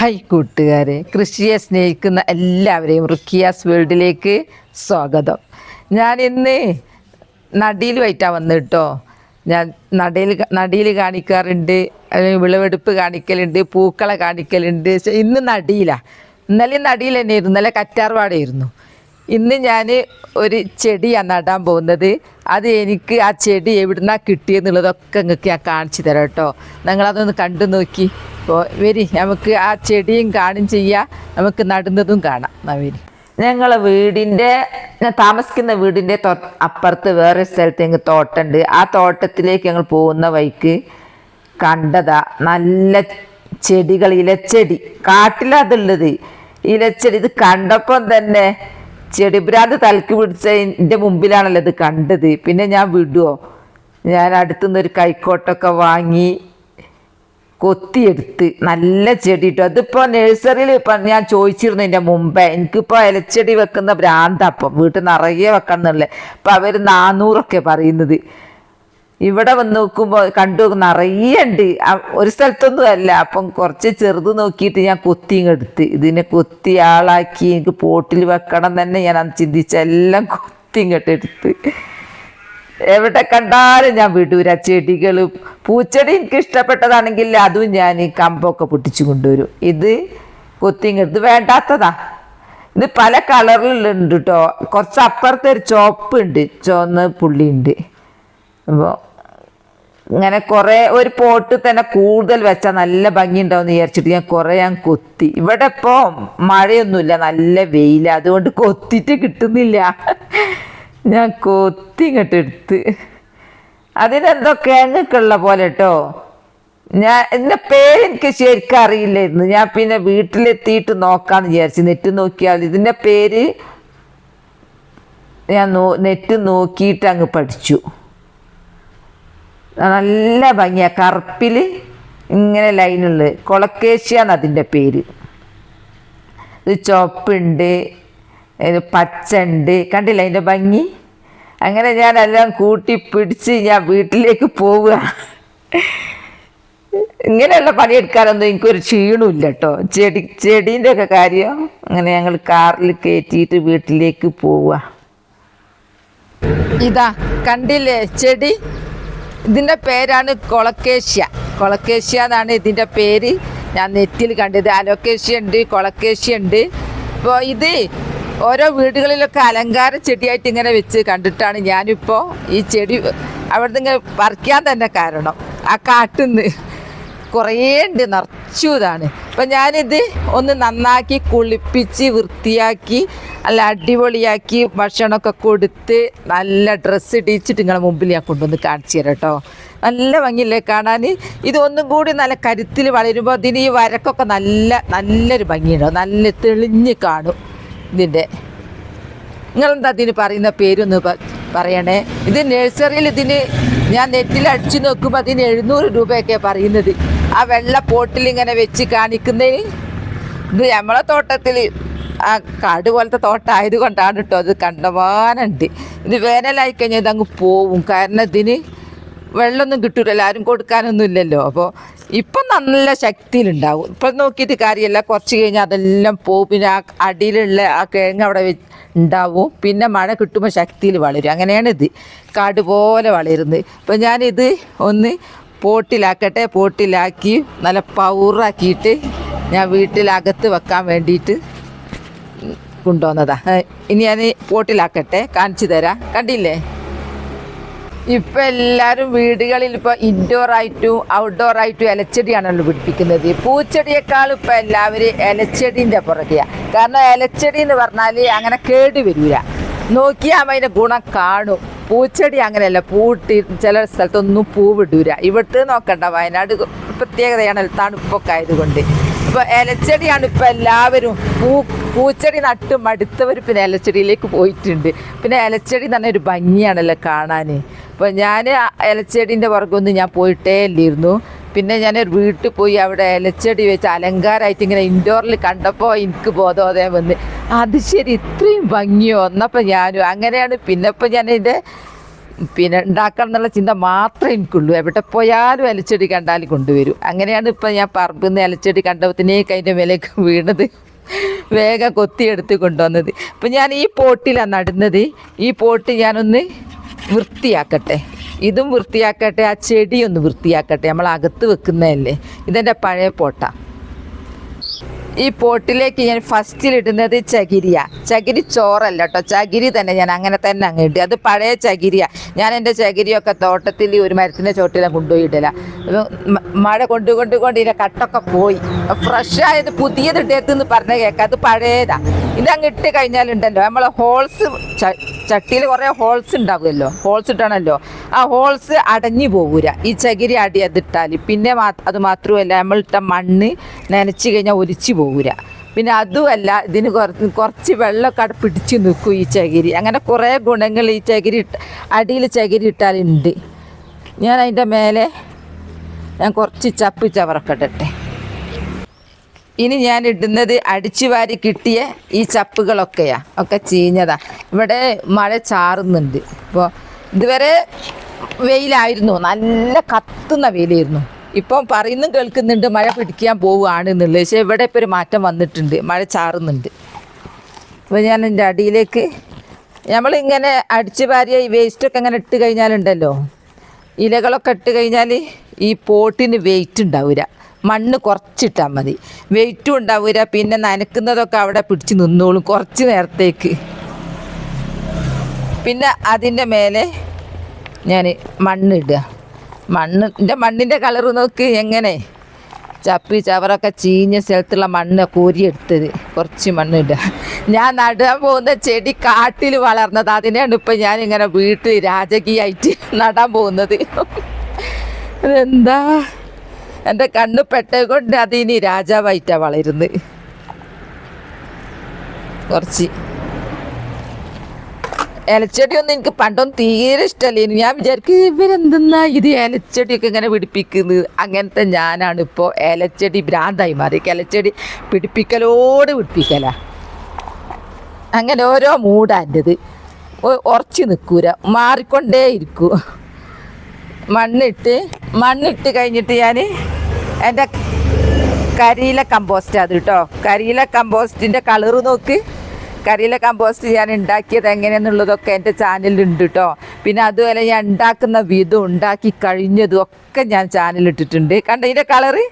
Hi കൂട്ടുകാരെ. കൃഷിയെ സ്നേഹിക്കുന്ന എല്ലാവരെയും റുക്കിയാസ് വേൾഡിലേക്ക് സ്വാഗതം. ഞാൻ ഇന്ന് നടീലുമായിട്ടാണ് വന്നത് കേട്ടോ ഞാൻ നടയിൽ നടയിൽ കാണിക്കാറുണ്ട് വിളവെടുപ്പ് കാണിക്കലുണ്ട് പൂക്കളെ കാണിക്കലുണ്ട്. ഇന്ന് നടിയിലാണ് ഇന്നലെ നടിയിൽ തന്നെയായിരുന്നു ഇന്നലെ കറ്റാർവാടയായിരുന്നു. ഇന്ന് ഞാൻ ഒരു ചെടിയാണ് നടാൻ പോകുന്നത്. അത് എനിക്ക് ആ ചെടി എവിടുന്നാ കിട്ടിയെന്നുള്ളതൊക്കെ നിങ്ങൾക്ക് ഞാൻ കാണിച്ചു തരാം കേട്ടോ. നിങ്ങളതൊന്ന് കണ്ടു നോക്കി. അപ്പോൾ വരി നമുക്ക് ആ ചെടിയും കാണും ചെയ്യാം. നമുക്ക് നടുന്നതും കാണാം. നവീന് വരി. ഞങ്ങളെ വീടിന്റെ ഞാൻ താമസിക്കുന്ന വീടിന്റെ അപ്പുറത്ത് വേറെ സ്ഥലത്ത് ഞങ്ങൾക്ക് തോട്ടമുണ്ട് ആ തോട്ടത്തിലേക്ക് ഞങ്ങൾ പോകുന്ന വഴിക്ക് കണ്ടതാ നല്ല ചെടികൾ ഇലച്ചെടി. കാട്ടിലതുള്ളത് ഇലച്ചെടി ഇത് കണ്ടപ്പം തന്നെ ചെടിഭ്രാന്ത് തലക്ക് പിടിച്ച എന്റെ മുമ്പിലാണല്ലോ ഇത് കണ്ടത്. പിന്നെ ഞാൻ വിടുവോ? ഞാൻ അടുത്തുനിന്ന് ഒരു കൈക്കോട്ടൊക്കെ വാങ്ങി കൊത്തിയെടുത്ത് നല്ല ചെടി ഇട്ടു അതിപ്പോൾ നഴ്സറിയിൽ ഇപ്പം ഞാൻ ചോദിച്ചിരുന്നു എന്റെ മുമ്പേ. എനിക്കിപ്പോൾ ഇലച്ചെടി വെക്കുന്ന ഭ്രാന്ത അപ്പം വീട്ടിൽ നിറയെ വെക്കണം എന്നുള്ളത്. അപ്പം അവർ നാനൂറൊക്കെ പറയുന്നത്. ഇവിടെ വന്ന് നോക്കുമ്പോൾ കണ്ടു നിറയുണ്ട്. ഒരു സ്ഥലത്തൊന്നും അല്ല. അപ്പം കുറച്ച് ചെറുത് നോക്കിയിട്ട് ഞാൻ കൊത്തി ഇങ്ങെടുത്ത് ഇതിനെ കൊത്തി ആളാക്കി എനിക്ക് പോട്ടിൽ വെക്കണം തന്നെ ഞാൻ അന്ന് ചിന്തിച്ചെല്ലാം കൊത്തി ഇങ്ങോട്ട് എടുത്ത്. എവിടെ കണ്ടാലും ഞാൻ വിടൂര ചെടികൾ പൂച്ചെടി എനിക്ക് ഇഷ്ടപ്പെട്ടതാണെങ്കിൽ അതും ഞാൻ ഈ കമ്പൊക്കെ പൊട്ടിച്ചു കൊണ്ടുവരും. ഇത് കൊത്തിങ്ങെടുത്ത് വേണ്ടാത്തതാ. ഇത് പല കളറിലുണ്ട് കേട്ടോ കുറച്ച് അപ്പുറത്തെ ഒരു ചോപ്പ് ഉണ്ട്. ചുവന്ന പുള്ളി ഉണ്ട്. അപ്പോൾ ഇങ്ങനെ കുറേ ഒരു പോട്ട് തന്നെ കൂടുതൽ വെച്ചാൽ നല്ല ഭംഗി ഉണ്ടാവും വിചാരിച്ചിട്ട് ഞാൻ കുറേ ഞാൻ കൊത്തി. ഇവിടെ ഇപ്പോൾ മഴയൊന്നുമില്ല നല്ല വെയില. അതുകൊണ്ട് കൊത്തിട്ട് കിട്ടുന്നില്ല. ഞാൻ കൊത്തി ഇങ്ങോട്ട് എടുത്ത്. അതിനെന്തോ കിഴങ്ങൊക്കെ ഉള്ള പോലെ കേട്ടോ ഞാൻ എന്റെ പേര് എനിക്ക് ശരിക്കും അറിയില്ലായിരുന്നു. ഞാൻ പിന്നെ വീട്ടിലെത്തിയിട്ട് നോക്കാന്ന് വിചാരിച്ചു നെറ്റ് നോക്കിയാൽ ഇതിന്റെ പേര് ഞാൻ നെറ്റ് നോക്കിയിട്ട് അങ്ങ് പഠിച്ചു. നല്ല ഭംഗിയ. കറുപ്പിൽ ഇങ്ങനെ ലൈനുള്ളത് കൊളക്കേഷ്യ എന്നതിന്റെ പേര്. ഇത് ചുവപ്പുണ്ട് ഇത് പച്ച ഉണ്ട് കണ്ടില്ല അതിന്റെ ഭംഗി? അങ്ങനെ ഞാൻ എല്ലാം കൂട്ടി പിടിച്ച് ഞാൻ വീട്ടിലേക്ക് പോവുക. ഇങ്ങനെയുള്ള പണിയെടുക്കാനൊന്നും എനിക്കൊരു ക്ഷീണമില്ല കേട്ടോ ചെടി ചെടീന്റെ ഒക്കെ കാര്യം അങ്ങനെ ഞങ്ങൾ കാറിൽ കയറ്റിയിട്ട് വീട്ടിലേക്ക് പോവുക. ഇതാ കണ്ടില്ലേ ചെടി? ഇതിന്റെ പേരാണ് കൊളക്കേഷ്യ. കൊളക്കേഷ്യ എന്നാണ് ഇതിന്റെ പേര്. ഞാൻ നെറ്റിൽ കണ്ടത്. അലോക്കേഷ്യ ഉണ്ട് കൊളക്കേഷ്യ ഉണ്ട്. അപ്പോൾ ഇത് ഓരോ വീടുകളിലൊക്കെ അലങ്കാര ചെടിയായിട്ട് ഇങ്ങനെ വെച്ച് കണ്ടിട്ടാണ് ഞാനിപ്പോൾ ഈ ചെടി അവിടെ നിന്ന് പറിക്കാൻ തന്നെ കാരണം. ആ കാട്ടുന്ന്. കുറേ ഉണ്ട് നിറച്ചു ഇതാണ്. അപ്പം ഞാനിത് ഒന്ന് നന്നാക്കി കുളിപ്പിച്ച് വൃത്തിയാക്കി നല്ല അടിപൊളിയാക്കി ഭക്ഷണമൊക്കെ കൊടുത്ത് നല്ല ഡ്രസ്സ് ഇടിച്ചിട്ട് നിങ്ങളെ മുമ്പിൽ ഞാൻ കൊണ്ടുവന്ന് കാണിച്ചു തരാം കേട്ടോ. നല്ല ഭംഗിയില്ലേ കാണാൻ? ഇതൊന്നും കൂടി നല്ല കരുത്തിൽ വളരുമ്പോൾ ഇതിന് ഈ വരക്കൊക്കെ നല്ല നല്ലൊരു ഭംഗിയുണ്ടാവും നല്ല തെളിഞ്ഞ് കാണും ഇതിന്റെ. നിങ്ങളെന്താ ഇതിന് പറയുന്ന പേരൊന്ന് പറയണേ? ഇത് നഴ്സറിയിൽ ഇതിന് ഞാൻ നെറ്റിൽ അടിച്ചു നോക്കുമ്പോൾ അതിന് എഴുന്നൂറ് രൂപയൊക്കെ പറയുന്നത്. ആ വെള്ള പോട്ടിൽ ഇങ്ങനെ വെച്ച് കാണിക്കുന്നതിന് ഇത് നമ്മളെ തോട്ടത്തിൽ ആ കാട് പോലത്തെ തോട്ടം ആയതുകൊണ്ടാണ് കേട്ടോ അത് കണ്ടമാനുണ്ട്. ഇത് വേനലായി കഴിഞ്ഞാൽ ഇതങ്ങ് പോവും. കാരണം ഇതിന് വെള്ളമൊന്നും കിട്ടൂലല്ലോ ആരും കൊടുക്കാനൊന്നും ഇല്ലല്ലോ. അപ്പോൾ ഇപ്പം നല്ല ശക്തിയിലുണ്ടാവും. ഇപ്പം നോക്കിയിട്ട് കാര്യമല്ല കുറച്ച് കഴിഞ്ഞാൽ അതെല്ലാം പോവും. പിന്നെ ആ അടിയിലുള്ള ആ കിഴങ്ങ് അവിടെ ഉണ്ടാവും. പിന്നെ മഴ കിട്ടുമ്പോൾ ശക്തിയിൽ വളരും. അങ്ങനെയാണ് ഇത്. കാട് പോലെ വളരുന്നത്. അപ്പം ഞാനിത് ഒന്ന് പോട്ടിലാക്കട്ടെ പോട്ടിലാക്കി നല്ല പൗറാക്കിയിട്ട് ഞാൻ വീട്ടിലകത്ത് വെക്കാൻ വേണ്ടിയിട്ട് കൊണ്ടുവന്നതാ. ഇനി ഞാൻ പോട്ടിലാക്കട്ടെ കാണിച്ചു തരാം. കണ്ടില്ലേ? ഇപ്പം എല്ലാവരും വീടുകളിൽ ഇപ്പോൾ ഇൻഡോർ ആയിട്ടും ഔട്ട്ഡോർ ആയിട്ടും ഇലച്ചെടിയാണല്ലോ പിടിപ്പിക്കുന്നത്. പൂച്ചെടിയേക്കാളും ഇപ്പം എല്ലാവരും ഇലച്ചെടീന്റെ പുറകെയാണ് കാരണം ഇലച്ചെടി എന്ന് പറഞ്ഞാൽ അങ്ങനെ കേട് വരില്ല നോക്കിയാൽ അതിന്റെ ഗുണം കാണും. പൂച്ചെടി അങ്ങനെയല്ല പൂട്ടി ചില സ്ഥലത്തൊന്നും പൂവിടൂല. ഇവിടുത്തെ നോക്കണ്ട വയനാട് പ്രത്യേകതയാണ് തണുപ്പൊക്കെ ആയതുകൊണ്ട്. ഇപ്പോൾ ഇലച്ചെടിയാണ് ഇപ്പോൾ എല്ലാവരും പൂ പൂച്ചെടി നട്ട് മടുത്തവർ പിന്നെ ഇലച്ചെടിയിലേക്ക് പോയിട്ടുണ്ട്. പിന്നെ ഇലച്ചെടി തന്നെ ഒരു ഭംഗിയാണല്ലോ കാണാൻ അപ്പോൾ ഞാൻ ഇലച്ചെടീന്റെ പുറകൊന്നും ഞാൻ പോയിട്ടേ ഇല്ലായിരുന്നു. പിന്നെ ഞാൻ വീട്ടിൽ പോയി അവിടെ ഇലച്ചെടി വെച്ച് അലങ്കാരമായിട്ട് ഇങ്ങനെ ഇൻഡോറിൽ കണ്ടപ്പോൾ എനിക്ക് ബോധോദയം വന്ന്. അത് ശരി ഇത്രയും ഭംഗിയോ? എന്നപ്പോൾ ഞാനും അങ്ങനെയാണ്. പിന്നെ ഇപ്പം ഞാൻ ഇതിന്റെ പിന്നെ ഉണ്ടാക്കണം എന്നുള്ള ചിന്ത മാത്രമേ എനിക്കുള്ളൂ. എവിടെ പോയാലും ഇലച്ചെടി കണ്ടാൽ കൊണ്ടുവരും. അങ്ങനെയാണ് ഇപ്പം ഞാൻ പറമ്പിൽ നിന്ന് ഇലച്ചെടി കണ്ടപ്പോഴത്തേക്ക് അതിന്റെ മേലേക്ക് വീണത്. വേഗം കൊത്തിയെടുത്ത് കൊണ്ടുവന്നത്. അപ്പം ഞാൻ ഈ പോട്ടിലാണ് നടുന്നത്. ഈ പോട്ട് ഞാനൊന്ന് വൃത്തിയാക്കട്ടെ. ഇതും വൃത്തിയാക്കട്ടെ ആ ചെടി ഒന്ന് വൃത്തിയാക്കട്ടെ. നമ്മൾ അകത്ത് വെക്കുന്നതല്ലേ. ഇതെന്റെ പഴയ പോട്ട. ഈ പോട്ടിലേക്ക് ഞാൻ ഫസ്റ്റിൽ ഇടുന്നത് ചകിരിയ. ചകിരി ചോറല്ല കേട്ടോ ചകിരി തന്നെ ഞാൻ അങ്ങനെ തന്നെ അങ്ങ് ഇട്ടു അത് പഴയ ചകിരിയ. ഞാൻ എന്റെ ചകിരിയൊക്കെ തോട്ടത്തിൽ ഒരു മരത്തിന്റെ ചോട്ടിലാണ് കൊണ്ടുപോയി ഇടല. മഴ കൊണ്ട് കൊണ്ട് കൊണ്ട് ഇതിന്റെ കട്ടൊക്കെ പോയി. ഫ്രഷ് ആയത് പുതിയത് ഇട്ടേത്തെന്ന് പറഞ്ഞ കേൾക്കാം അത് പഴയതാ. ഇതങ്ങ് ഇട്ട് കഴിഞ്ഞാലുണ്ടല്ലോ. നമ്മളെ ഹോൾസ് ചട്ടിയിൽ കുറേ ഹോൾസ് ഉണ്ടാവുമല്ലോ. ഹോൾസ് ഇട്ടണല്ലോ. ആ ഹോൾസ് അടഞ്ഞു പോകൂല ഈ ചകിരി അടി അതിട്ടാൽ പിന്നെ അത് മാത്രമല്ല നമ്മളിട്ട മണ്ണ് നനച്ചു കഴിഞ്ഞാൽ ഒലിച്ചു പോകൂല പിന്നെ അതുമല്ല ഇതിന് കുറച്ച് കുറച്ച് വെള്ളമൊക്കെ അവിടെ പിടിച്ച് നിൽക്കും ഈ ചകിരി. അങ്ങനെ കുറേ ഗുണങ്ങൾ ഈ ചകിരി അടിയിൽ ചകിരി ഇട്ടാലുണ്ട്. ഞാൻ അതിന്റെ മേലെ ഞാൻ കുറച്ച് ചപ്പ് ചവറൊക്കെ ഇടട്ടെ. ഇനി ഞാൻ ഇടുന്നത് അടിച്ചു വാരി കിട്ടിയ ഈ ചപ്പുകളൊക്കെയാ. ഒക്കെ ചീഞ്ഞതാ. ഇവിടെ മഴ ചാറുന്നുണ്ട്. ഇപ്പോൾ ഇതുവരെ വെയിലായിരുന്നു. നല്ല കത്തുന്ന വെയിലായിരുന്നു. ഇപ്പം പറയുന്നു കേൾക്കുന്നുണ്ട് മഴ പിടിക്കാൻ പോവുകയാണ് എന്നുള്ളത്. പക്ഷേ ഇവിടെ ഇപ്പോൾ ഒരു മാറ്റം വന്നിട്ടുണ്ട്. മഴ ചാറുന്നുണ്ട്. അപ്പോൾ ഞാൻ എന്റെ അടിയിലേക്ക് നമ്മളിങ്ങനെ അടിച്ചു വാരിയ ഈ വേസ്റ്റൊക്കെ ഇങ്ങനെ ഇട്ട് കഴിഞ്ഞാലുണ്ടല്ലോ. ഇലകളൊക്കെ ഇട്ട് കഴിഞ്ഞാൽ ഈ പോട്ടിന് വെയിറ്റ് ഉണ്ടാവില്ല മണ്ണ് കുറച്ചിട്ടാൽ മതി. വെയിറ്റും ഉണ്ടാവില്ല പിന്നെ നനക്കുന്നതൊക്കെ അവിടെ പിടിച്ച് നിന്നോളും കുറച്ച് നേരത്തേക്ക്. പിന്നെ അതിന്റെ മേലെ ഞാൻ മണ്ണിടുക മണ്ണ് എന്റെ മണ്ണിന്റെ കളർ നോക്ക് എങ്ങനെ? ചപ്പി ചവറൊക്കെ ചീഞ്ഞ സ്ഥലത്തുള്ള മണ്ണ് കോരിയെടുത്തത് കുറച്ച് മണ്ണിടുക ഞാൻ നടാൻ പോകുന്ന ചെടി കാട്ടിൽ വളർന്നത്. അതിനെയാണ് ഇപ്പം ഞാനിങ്ങനെ വീട്ടിൽ രാജകീയമായിട്ട് നടാൻ പോകുന്നത്. അതെന്താ? എന്റെ കണ്ണ് പെട്ടേ കൊണ്ട് അത് ഇനി രാജാവായിട്ടാണ് വളരുന്നത് കുറച്ച്. ഇലച്ചെടിയൊന്നും എനിക്ക് പണ്ടൊന്നും തീരെ ഇഷ്ടമല്ലേനു ഞാൻ വിചാരിക്കും ഇവരെന്തെന്നാ ഇത് ഇലച്ചെടിയൊക്കെ ഇങ്ങനെ പിടിപ്പിക്കുന്നത് അങ്ങനത്തെ ഞാനാണ് ഇപ്പോൾ ഇലച്ചെടി ഭ്രാന്തായി മാറി ഇലച്ചെടി പിടിപ്പിക്കലോട് പിടിപ്പിക്കല. അങ്ങനെ ഓരോ മൂടാന്റെത് ഉറച്ചു നിൽക്കൂല മാറിക്കൊണ്ടേ ഇരിക്കൂ മണ്ണിട്ട് മണ്ണിട്ട് കഴിഞ്ഞിട്ട് ഞാൻ എന്റെ കരിയില കമ്പോസ്റ്റ് അത് കേട്ടോ. കരിയില കമ്പോസ്റ്റിന്റെ കളറ് നോക്ക്. കരിയില കമ്പോസ്റ്റ് ഞാൻ ഉണ്ടാക്കിയത് എങ്ങനെയെന്നുള്ളതൊക്കെ എന്റെ ചാനലിലുണ്ട് കേട്ടോ. പിന്നെ അതുപോലെ ഞാൻ ഉണ്ടാക്കുന്ന വിധം ഉണ്ടാക്കി കഴിഞ്ഞതും ഒക്കെ ഞാൻ ചാനലിട്ടിട്ടുണ്ട്. കണ്ട ഇതിന്റെ കളറ്?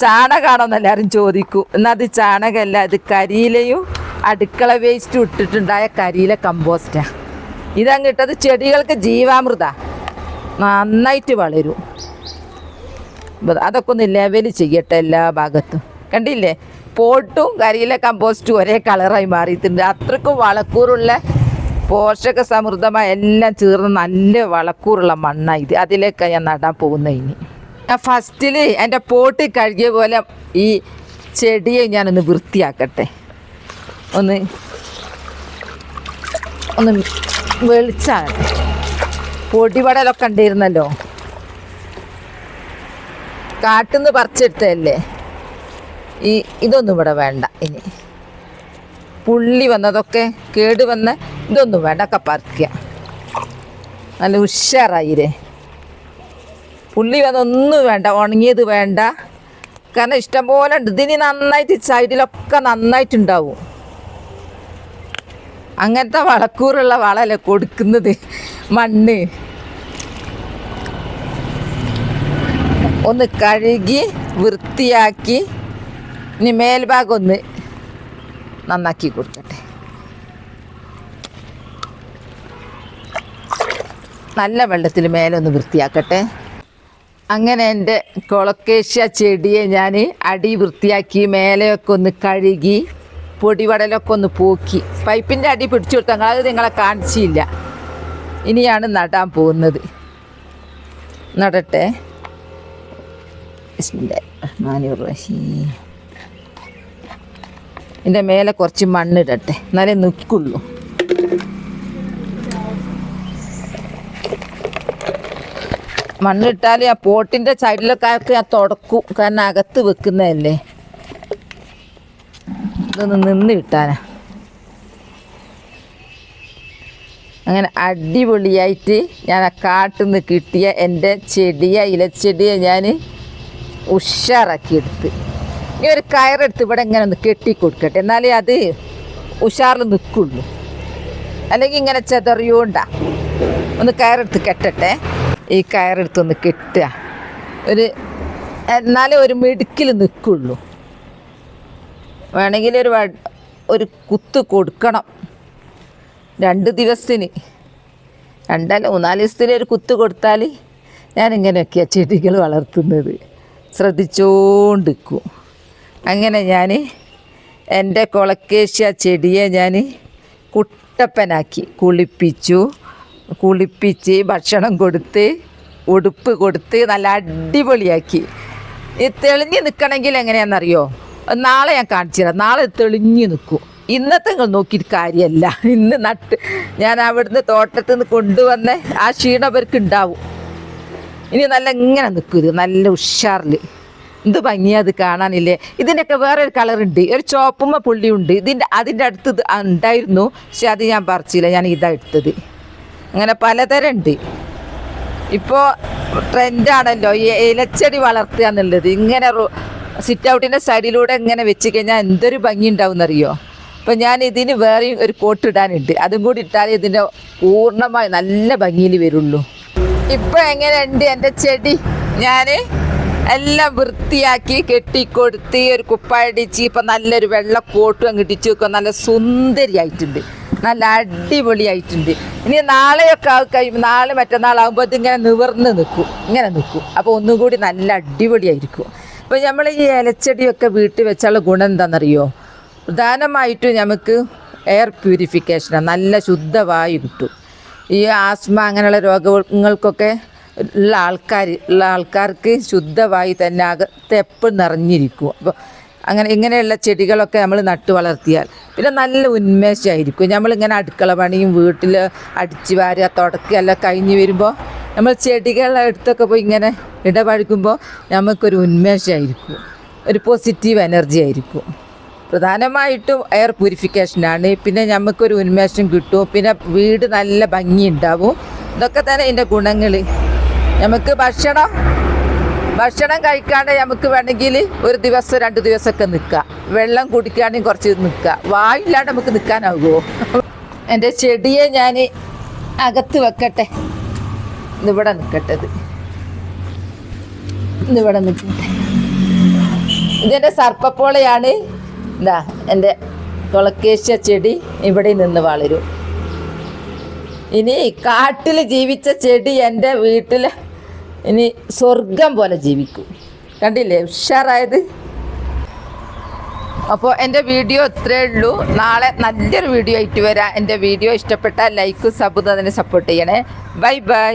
ചാണകമാണോന്ന് എല്ലാവരും ചോദിക്കും. എന്നാൽ അത് ചാണകമല്ല അത് കരിയിലയും അടുക്കള വേസ്റ്റും ഇട്ടിട്ടുണ്ടായ കരിയില കമ്പോസ്റ്റാണ് ഇതങ്ങിട്ടത് ചെടികൾക്ക് ജീവാമൃത. നന്നായിട്ട് വളരും. അതൊക്കെ ഒന്ന് ലെവൽ ചെയ്യട്ടെ എല്ലാ ഭാഗത്തും. കണ്ടില്ലേ? പോട്ടും കരിയിലെ കമ്പോസ്റ്റും ഒരേ കളറായി മാറിയിട്ടുണ്ട്. അത്രക്കും വളക്കൂറുള്ള പോഷക സമൃദ്ധമായ എല്ലാം ചേർന്ന് നല്ല വളക്കൂറുള്ള മണ്ണാണ് ഇത്. അതിലേക്കാണ് ഞാൻ നടാൻ പോകുന്നത് ഇനി. ഞാൻ ഫസ്റ്റിൽ എന്റെ പോട്ട് കഴുകിയ പോലെ ഈ ചെടിയെ ഞാനൊന്ന് വൃത്തിയാക്കട്ടെ. ഒന്ന് ഒന്ന് വെളിച്ചാകട്ടെ പൊടിപടലൊക്കെ ഉണ്ടായിരുന്നല്ലോ കാട്ടുന്ന് പറിച്ചെടുത്തതല്ലേ? ഈ ഇതൊന്നും ഇവിടെ വേണ്ട ഇനി. പുള്ളി വന്നതൊക്കെ കേട് വന്ന ഇതൊന്നും വേണ്ട ഒക്കെ പറിക്കുക. നല്ല ഉഷാറായിരേ പുള്ളി വന്നൊന്നും വേണ്ട ഉണങ്ങിയത് വേണ്ട. കാരണം ഇഷ്ടം പോലെ ഉണ്ട്. ഇതിന് നന്നായിട്ട് സൈഡിലൊക്കെ നന്നായിട്ടുണ്ടാവും. അങ്ങനത്തെ വളക്കൂറുള്ള വളമല്ലേ കൊടുക്കുന്നത് മണ്ണ്. ഒന്ന് കഴുകി വൃത്തിയാക്കി ഇനി മേൽഭാഗം ഒന്ന് നന്നാക്കി കൊടുക്കട്ടെ. നല്ല വെള്ളത്തിൽ മേലൊന്ന് വൃത്തിയാക്കട്ടെ. അങ്ങനെ എന്റെ കൊളക്കേഷ്യ ചെടിയെ ഞാൻ അടി വൃത്തിയാക്കി മേലെയൊക്കെ ഒന്ന് കഴുകി പൊടിവടലൊക്കെ ഒന്ന് പോക്കി. പൈപ്പിന്റെ അടി പിടിച്ചു കൊടുത്തു ഞങ്ങളത് നിങ്ങളെ കാണിച്ചില്ല. ഇനിയാണ് നടാൻ പോകുന്നത്. നടട്ടെ. ബിസ്മില്ലാഹിർറഹ്മാനിർറഹീം. ഇതിന്റെ മേലെ കുറച്ച് മണ്ണിടട്ടെ എന്നാലേ നിൽക്കുള്ളൂ മണ്ണിട്ടാൽ ആ പോട്ടിന്റെ സൈഡിലൊക്കെ ആക്കി ഞാൻ തുടക്കും. കാരണം അകത്ത് വെക്കുന്നതല്ലേ. ഇതൊന്ന് നിന്ന് കിട്ടാനാ അങ്ങനെ അടിപൊളിയായിട്ട് ഞാൻ ആ കാട്ടിൽ നിന്ന് കിട്ടിയ എന്റെ ചെടിയ ഇലച്ചെടിയെ ഞാൻ ഉഷാറാക്കിയെടുത്ത്. ഇനി ഒരു കയറെടുത്ത് ഇവിടെ ഇങ്ങനെ ഒന്ന് കെട്ടിക്കൊടുക്കട്ടെ. എന്നാലേ അത് ഉഷാറിൽ നിൽക്കുള്ളൂ. അല്ലെങ്കിൽ ഇങ്ങനെ ചെതറിയോണ്ടാ. ഒന്ന് കയറെടുത്ത് കെട്ടട്ടെ. ഈ കയറെടുത്ത് ഒന്ന് കെട്ടുക. ഒരു എന്നാലേ ഒരു മിടുക്കിൽ നിൽക്കുള്ളൂ. വേണമെങ്കിൽ ഒരു ഒരു കുത്ത് കൊടുക്കണം. രണ്ട് ദിവസത്തിന്. രണ്ടല്ല മൂന്നാൽ ദിവസത്തിന് ഒരു കുത്ത് കൊടുത്താൽ ഞാൻ ഇങ്ങനെയൊക്കെയാണ് ചെടികൾ വളർത്തുന്നത്. ശ്രദ്ധിച്ചോണ്ടിരിക്കും. അങ്ങനെ ഞാൻ എന്റെ കൊളക്കേഷ്യ ചെടിയെ ഞാൻ കുട്ടപ്പനാക്കി. കുളിപ്പിച്ചു. കുളിപ്പിച്ച് ഭക്ഷണം കൊടുത്ത് ഉടുപ്പ് കൊടുത്ത് നല്ല അടിപൊളിയാക്കി. ഈ തെളിഞ്ഞ് നിൽക്കണമെങ്കിൽ എങ്ങനെയാണെന്നറിയോ? നാളെ ഞാൻ കാണിച്ചു തരാം. നാളെ തെളിഞ്ഞ് നിൽക്കും. ഇന്നത്തെ നിങ്ങൾ നോക്കിയിട്ട് കാര്യമല്ല. ഇന്ന് നട്ട് ഞാൻ അവിടുന്ന് തോട്ടത്തിൽ നിന്ന് കൊണ്ടുവന്ന ആ ക്ഷീണം അവർക്ക് ഉണ്ടാവും. ഇനി നല്ല ഇങ്ങനെ നിൽക്കും ഇത് നല്ല ഉഷാറിൽ എന്ത് ഭംഗിയാ അത് കാണാനില്ലേ? ഇതിന്റെയൊക്കെ വേറെ ഒരു കളറുണ്ട്. ഒരു ചോപ്പുമ്മ പുള്ളിയുണ്ട്. ഇതിന്റെ അതിന്റെ അടുത്ത് ഉണ്ടായിരുന്നു. പക്ഷെ അത് ഞാൻ പറിച്ചില്ല. ഞാൻ ഇതാ എടുത്തത് അങ്ങനെ പലതരം ഉണ്ട് ഇപ്പോൾ ട്രെൻഡാണല്ലോ. ഈ ഇലച്ചെടി വളർത്തുക എന്നുള്ളത്. ഇങ്ങനെ സിറ്റ് ഔട്ടിന്റെ സൈഡിലൂടെ ഇങ്ങനെ വെച്ച് കഴിഞ്ഞാൽ എന്തൊരു ഭംഗി ഉണ്ടാവും എന്നറിയോ അപ്പം ഞാൻ ഇതിന് വേറെയും ഒരു കോട്ട് ഇടാനുണ്ട്. അതും കൂടി ഇട്ടാലേ ഇതിന്റെ പൂർണമായി നല്ല ഭംഗിയിൽ വരുള്ളൂ. ഇപ്പം എങ്ങനെയുണ്ട് എന്റെ ചെടി? ഞാൻ എല്ലാം വൃത്തിയാക്കി കെട്ടിക്കൊടുത്ത് ഒരു കുപ്പായടിച്ച് ഇപ്പം നല്ലൊരു വെള്ള കോട്ടും അങ്ങ് ഇടിച്ചു വെക്കുക നല്ല സുന്ദരിയായിട്ടുണ്ട്. നല്ല അടിപൊളിയായിട്ടുണ്ട്. ഇനി നാളെയൊക്കെ ആയി കഴിയുമ്പോൾ നാളെ മറ്റന്നാളാകുമ്പോൾ ഇതിങ്ങനെ നിവർന്ന് നിൽക്കും. ഇങ്ങനെ നിൽക്കും. അപ്പോൾ ഒന്നും കൂടി നല്ല അടിപൊളിയായിരിക്കും. അപ്പോൾ നമ്മൾ ഈ ഇലച്ചെടിയൊക്കെ വീട്ടിൽ വെച്ചുള്ള ഗുണം എന്താണെന്നറിയോ? പ്രധാനമായിട്ടും നമുക്ക് എയർ പ്യൂരിഫിക്കേഷനാണ് നല്ല ശുദ്ധവായു കിട്ടും. ഈ ആസ്മ അങ്ങനെയുള്ള രോഗങ്ങൾക്കൊക്കെ ഉള്ള ആൾക്കാർ ഉള്ള ആൾക്കാർക്ക് ശുദ്ധവായു തന്നെ അകത്ത് എപ്പോഴും നിറഞ്ഞിരിക്കും. അപ്പോൾ അങ്ങനെ ഇങ്ങനെയുള്ള ചെടികളൊക്കെ നമ്മൾ നട്ടു വളർത്തിയാൽ പിന്നെ നല്ല ഉന്മേഷമായിരിക്കും. നമ്മളിങ്ങനെ അടുക്കള പണിയും വീട്ടിൽ അടിച്ചു വാരുക തുടക്കുക എല്ലാം കഴിഞ്ഞ് വരുമ്പോൾ നമ്മൾ ചെടികളുടെ അടുത്തൊക്കെ പോയി ഇങ്ങനെ ഇടപഴകുമ്പോൾ നമുക്കൊരു ഉന്മേഷമായിരിക്കും. ഒരു പോസിറ്റീവ് എനർജി ആയിരിക്കും. പ്രധാനമായിട്ടും എയർ പ്യൂരിഫിക്കേഷനാണ് പിന്നെ നമുക്കൊരു ഉന്മേഷം കിട്ടും. പിന്നെ വീട് നല്ല ഭംഗി ഉണ്ടാവും ഇതൊക്കെ തന്നെ ഇതിന്റെ ഗുണങ്ങൾ നമുക്ക് ഭക്ഷണം ഭക്ഷണം കഴിക്കാണ്ട് നമുക്ക് വേണമെങ്കിൽ ഒരു ദിവസം രണ്ട് ദിവസമൊക്കെ നിൽക്കാം വെള്ളം കുടിക്കുകയാണെങ്കിൽ കുറച്ച് നിൽക്കുക വായില്ലാണ്ട് നമുക്ക് നിൽക്കാനാകുമോ എന്റെ ചെടിയെ ഞാൻ അകത്ത് വെക്കട്ടെ. ഇവിടെ ഇത്. ഇതിവിടെ നിൽക്കട്ടെ ഇതെന്റെ സർപ്പപ്പോളയാണ്. എന്താ എന്റെ തുളക്കേശ്യ ചെടി ഇവിടെ നിന്ന് വളരും. ഇനി കാട്ടിൽ ജീവിച്ച ചെടി എന്റെ വീട്ടിൽ ഇനി സ്വർഗം പോലെ ജീവിക്കും. കണ്ടില്ലേ? ഉഷാറായത്? അപ്പോൾ എന്റെ വീഡിയോ ഇത്രയേ ഉള്ളൂ. നാളെ നല്ലൊരു വീഡിയോ ആയിട്ട് വരാം. എന്റെ വീഡിയോ ഇഷ്ടപ്പെട്ടാൽ ലൈക്കും സബ് അതിനെ സപ്പോർട്ട് ചെയ്യണേ. Bye bye.